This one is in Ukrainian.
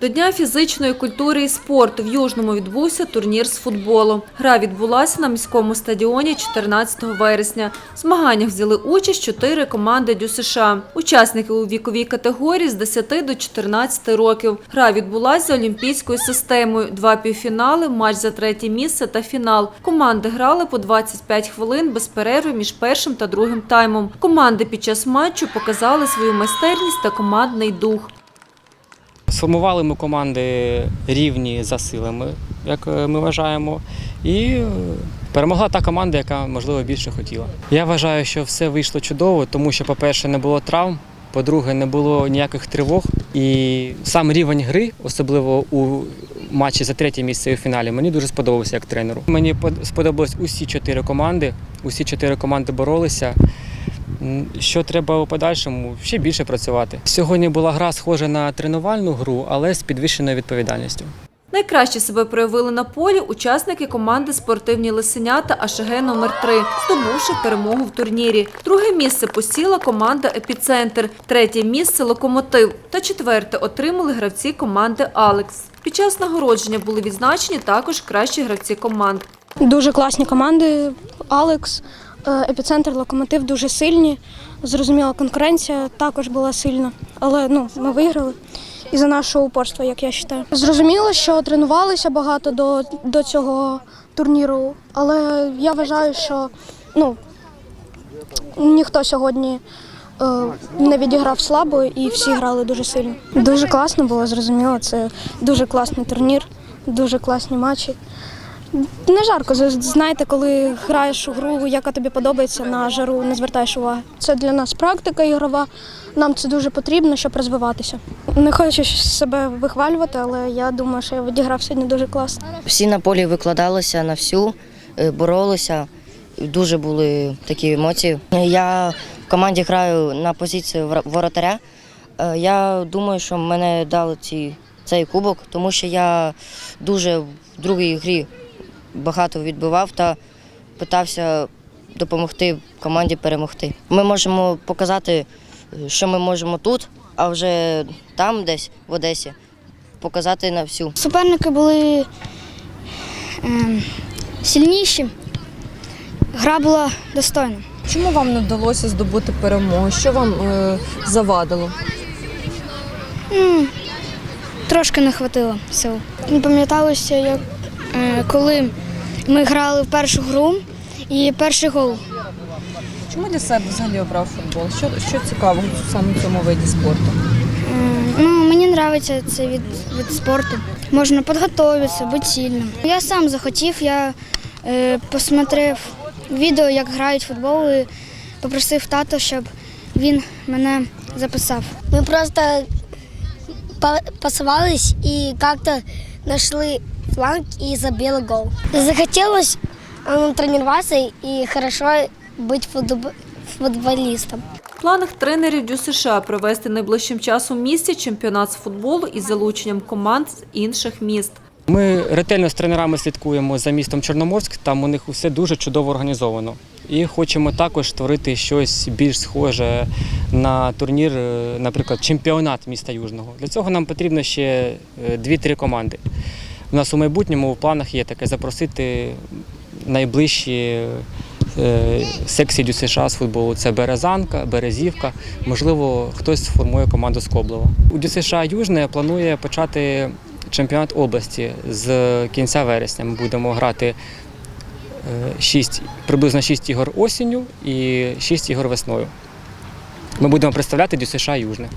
До Дня фізичної культури і спорту в Южному відбувся турнір з футболу. Гра відбулася на міському стадіоні 14 вересня. В змаганнях взяли участь чотири команди Дю США. Учасники у віковій категорії з 10 до 14 років. Гра відбулася за олімпійською системою. Два півфінали, матч за третє місце та фінал. Команди грали по 25 хвилин без перерви між першим та другим таймом. Команди під час матчу показали свою майстерність та командний дух. Сформували ми команди рівні за силами, як е, ми вважаємо, і е, перемогла та команда, яка можливо більше хотіла. Я вважаю, що все вийшло чудово, тому що, по-перше, не було травм, по-друге, не було ніяких тривог. І сам рівень гри, особливо у матчі за третє місце у фіналі, мені дуже сподобався як тренеру. Мені под- сподобались усі чотири команди. Усі чотири команди боролися. Що треба у подальшому? Ще більше працювати. Сьогодні була гра схожа на тренувальну гру, але з підвищеною відповідальністю. Найкраще себе проявили на полі учасники команди спортивні лисенята АШГ номер 3 здобувши перемогу в турнірі. Друге місце посіла команда Епіцентр, третє місце Локомотив та четверте отримали гравці команди Алекс. Під час нагородження були відзначені також кращі гравці команд. Дуже класні команди. Алекс, епіцентр, локомотив дуже сильні. Зрозуміла, конкуренція також була сильна. Але ну, ми виграли і за нашого упорства, як я вважаю. Зрозуміло, що тренувалися багато до, до цього турніру, але я вважаю, що ну, ніхто сьогодні е, не відіграв слабо і всі грали дуже сильно. Дуже класно було, зрозуміло. Це дуже класний турнір, дуже класні матчі. Не жарко, знаєте, коли граєш у гру, яка тобі подобається, на жару не звертаєш уваги. Це для нас практика ігрова. Нам це дуже потрібно, щоб розвиватися. Не хочу себе вихвалювати, але я думаю, що я відіграв сьогодні дуже класно. Всі на полі викладалися на всю, е, боролися. Дуже були такі емоції. Я в команді граю на позицію воротаря. Е, Я думаю, що мене дали ці, цей кубок, тому що я дуже в другій грі багато відбивав та питався допомогти команді перемогти. Ми можемо показати, е, що ми можемо тут, а вже там, десь в Одесі, показати на всю. Суперники були ем, сильніші, гра була достойна. Чому вам не вдалося здобути перемогу? Що вам е, завадило? М, Трошки не хватило сил. Не пам'яталося, як е, коли ми грали в першу гру і перший гол. Чому для себе взагалі обрав футбол? Що, що цікавого саме в цьому виді спорту? Ну, мені подобається цей від, від спорту. Можна підготуватися, бути сильним. Я сам захотів, я е, посмотрев відео, як грають в футбол, і попросив тато, щоб він мене записав. Мы просто по- пасовались и как-то нашли фланг и забили гол. Захотелось э, тренироваться и хорошо быть футбо- футболистом. В планах тренерів Дю США провести найближчим часом в місті чемпіонат з футболу із залученням команд з інших міст. Ми ретельно з тренерами слідкуємо за містом Чорноморськ, там у них усе дуже чудово організовано. І хочемо також створити щось більш схоже на турнір, е, наприклад, чемпіонат міста Южного. Для цього нам потрібно ще е, 2-3 команди. У нас у майбутньому в планах є таке запросити найближчі е, секції США з футболу. Це Березанка, Березівка. Можливо, хтось сформує команду з Коблова. У Дю США Южне планує почати чемпіонат області з кінця вересня. Ми будемо грати 6, приблизно 6 ігор осінню і 6 ігор весною. Ми будемо представляти Дю США Южне.